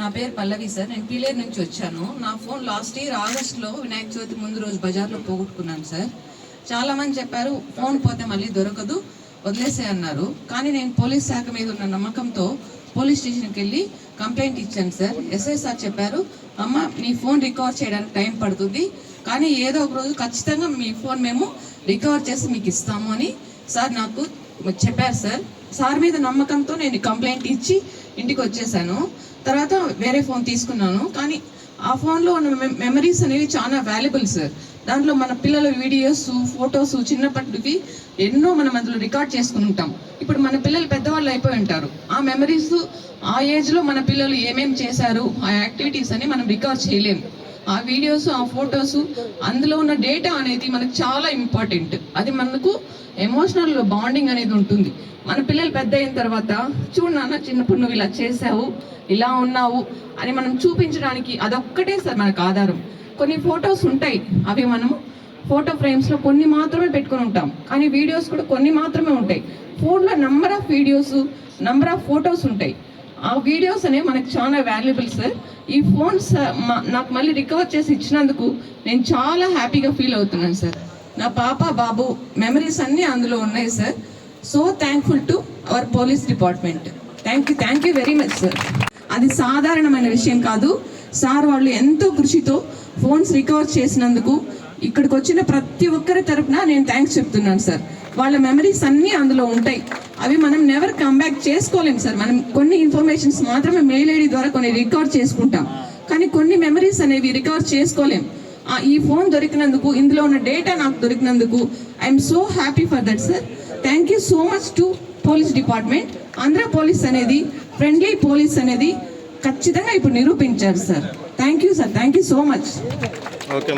నా పేరు పల్లవి సార్. నేను పీలేరు నుంచి వచ్చాను. నా ఫోన్ లాస్ట్ ఇయర్ ఆగస్ట్లో వినాయక చవితి ముందు రోజు బజార్లో పోగొట్టుకున్నాను సార్. చాలా మంది చెప్పారు ఫోన్ పోతే మళ్ళీ దొరకదు వదిలేసే అన్నారు. కానీ నేను పోలీస్ శాఖ మీద ఉన్న నమ్మకంతో పోలీస్ స్టేషన్కి వెళ్ళి కంప్లైంట్ ఇచ్చాను సార్. ఎస్ఐ సార్ చెప్పారు అమ్మ మీ ఫోన్ రికవర్ చేయడానికి టైం పడుతుంది కానీ ఏదో ఒక రోజు ఖచ్చితంగా మీ ఫోన్ మేము రికవర్ చేసి మీకు ఇస్తాము అని సార్ నాకు చెప్పారు సార్. సార్ మీద నమ్మకంతో నేను కంప్లైంట్ ఇచ్చి ఇంటికి వచ్చేసాను. తర్వాత వేరే ఫోన్ తీసుకున్నాను. కానీ ఆ ఫోన్లో ఉన్న మె- మెమరీస్ అనేవి చాలా వాల్యుబుల్ సార్. దాంట్లో మన పిల్లల వీడియోస్ ఫొటోస్ చిన్నప్పటివి ఎన్నో మనం అందులో రికార్డ్ చేసుకుని ఉంటాం. ఇప్పుడు మన పిల్లలు పెద్దవాళ్ళు అయిపోయి ఉంటారు. ఆ మెమరీస్ ఆ ఏజ్లో మన పిల్లలు ఏమేమి చేశారు ఆ యాక్టివిటీస్ అని మనం రికార్డ్ చేయలేము ఆ వీడియోస్ ఆ ఫొటోస్ అందులో ఉన్న డేటా అనేది మనకు చాలా ఇంపార్టెంట్ అది మనకు ఎమోషనల్ బాండింగ్ అనేది ఉంటుంది. మన పిల్లలు పెద్ద అయిన తర్వాత చూడు నాన్న చిన్నప్పుడు నువ్వు ఇలా చేసావు ఇలా ఉన్నావు అని మనం చూపించడానికి అదొక్కటే సార్ మనకు ఆధారం. కొన్ని ఫొటోస్ ఉంటాయి. అవి మనము ఫోటో ఫ్రేమ్స్లో కొన్ని మాత్రమే పెట్టుకొని ఉంటాం. కానీ వీడియోస్ కూడా కొన్ని మాత్రమే ఉంటాయి. ఫోన్లో number of videos number of photos ఉంటాయి. ఆ వీడియోస్ అనేవి మనకు చాలా వాల్యుబుల్ సార్ ఈ ఫోన్స్ నాకు మళ్ళీ రికవర్ చేసి ఇచ్చినందుకు నేను చాలా హ్యాపీగా ఫీల్ అవుతున్నాను సార్ నా పాప బాబు మెమరీస్ అన్నీ అందులో ఉన్నాయి sir so thankful to our police department thank you thank you very much sir అది సాధారణమైన విషయం కాదు. సార్ వాళ్ళు ఎంతో కృషితో ఫోన్స్ రికవర్ చేసినందుకు ఇక్కడికి వచ్చిన ప్రతి ఒక్కరి తరపున నేను థ్యాంక్స్ చెప్తున్నాను సార్ వాళ్ళ మెమరీస్ అన్నీ అందులో ఉంటాయి. అవి మనం నెవర్ కంబ్యాక్ చేసుకోలేం సార్. మనం కొన్ని ఇన్ఫర్మేషన్స్ మాత్రమే మెయిల్ ఐడి ద్వారా కొన్ని రికార్డ్ చేసుకుంటాం. కానీ కొన్ని మెమరీస్ అనేవి రికవర్ చేసుకోలేం. ఆ, ఈ ఫోన్ దొరికినందుకు ఇందులో ఉన్న డేటా నాకు దొరికినందుకు I'm so happy for that sir thank you so much to police department Andhra police అనేది ఫ్రెండ్లీ పోలీస్ అనేది ఖచ్చితంగా ఇప్పుడు నిరూపించారు sir thank you sir thank you so much okay